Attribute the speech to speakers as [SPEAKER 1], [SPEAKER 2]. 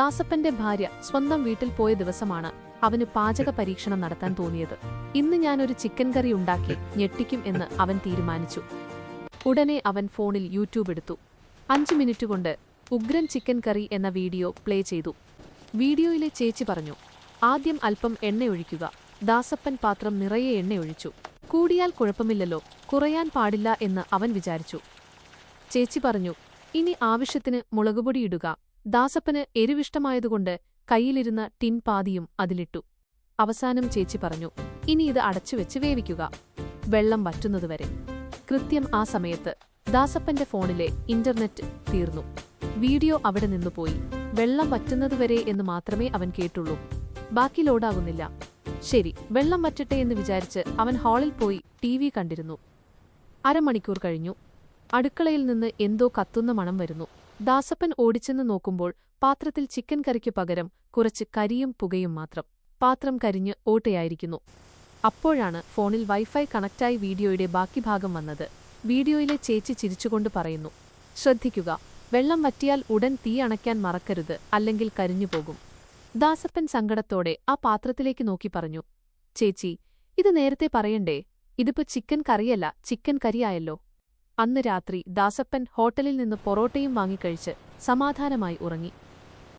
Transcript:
[SPEAKER 1] ദാസപ്പന്റെ ഭാര്യ സ്വന്തം വീട്ടിൽ പോയ ദിവസമാണ് അവന് പാചക പരീക്ഷണം നടത്താൻ തോന്നിയത്. ഇന്ന് ഞാനൊരു ചിക്കൻ കറി ഉണ്ടാക്കി ഞെട്ടിക്കും എന്ന് അവൻ തീരുമാനിച്ചു. ഉടനെ അവൻ ഫോണിൽ യൂട്യൂബ് എടുത്തു. അഞ്ച് മിനിറ്റ് കൊണ്ട് ഉഗ്രൻ ചിക്കൻ കറി എന്ന വീഡിയോ പ്ലേ ചെയ്തു. വീഡിയോയിലെ ചേച്ചി പറഞ്ഞു ആദ്യം അല്പം എണ്ണയൊഴിക്കുക ദാസപ്പൻ പാത്രം നിറയെ എണ്ണയൊഴിച്ചു കൂടിയാൽ കുഴപ്പമില്ലല്ലോ കുറയാൻ പാടില്ല എന്ന് അവൻ വിചാരിച്ചു. ചേച്ചി പറഞ്ഞു ഇനി ആവശ്യത്തിന് മുളകുപൊടി ഇടുക. ദാസപ്പന് എരിവിഷ്ടമായതുകൊണ്ട് കയ്യിലിരുന്ന ടിൻ പാതിയും അതിലിട്ടു. അവസാനം ചേച്ചി പറഞ്ഞു ഇനി ഇത് അടച്ചുവെച്ച് വേവിക്കുക. വെള്ളം വറ്റുന്നതുവരെ. കൃത്യം ആ സമയത്ത് ദാസപ്പന്റെ ഫോണിലെ ഇന്റർനെറ്റ് തീർന്നു. വീഡിയോ അവിടെ നിന്നുപോയി വെള്ളം വറ്റുന്നതുവരെ എന്ന് മാത്രമേ അവൻ കേട്ടുള്ളൂ. ബാക്കി ലോഡാകുന്നില്ല ശരി വെള്ളം വറ്റട്ടെ എന്ന് വിചാരിച്ച് അവൻ ഹാളിൽ പോയി ടി വി കണ്ടിരുന്നു. അരമണിക്കൂർ കഴിഞ്ഞു. അടുക്കളയിൽ നിന്ന് എന്തോ കത്തുന്ന മണം വരുന്നു. ദാസപ്പൻ ഓടിച്ചെന്ന് നോക്കുമ്പോൾ പാത്രത്തിൽ ചിക്കൻ കറിക്കു പകരം കുറച്ച് കരിയും പുകയും മാത്രം. പാത്രം കരിഞ്ഞ് ഓട്ടയായിരിക്കുന്നു. അപ്പോഴാണ് ഫോണിൽ വൈഫൈ കണക്റ്റായി വീഡിയോയുടെ ബാക്കി ഭാഗം വന്നത്. വീഡിയോയിലെ ചേച്ചി ചിരിച്ചുകൊണ്ട് പറയുന്നു ശ്രദ്ധിക്കുക വെള്ളം വറ്റിയാൽ ഉടൻ തീ അണയ്ക്കാൻ മറക്കരുത് അല്ലെങ്കിൽ കരിഞ്ഞുപോകും ദാസപ്പൻ സങ്കടത്തോടെ ആ പാത്രത്തിലേക്ക് നോക്കി പറഞ്ഞു ചേച്ചി ഇത് നേരത്തെ പറയണ്ടേ? ഇതിപ്പോ ചിക്കൻ കറിയല്ല ചിക്കൻ കരിയായല്ലോ. അന്ന് രാത്രി ദാസപ്പൻ ഹോട്ടലിൽ നിന്ന് പൊറോട്ടയും വാങ്ങിക്കഴിച്ച് സമാധാനമായി ഉറങ്ങി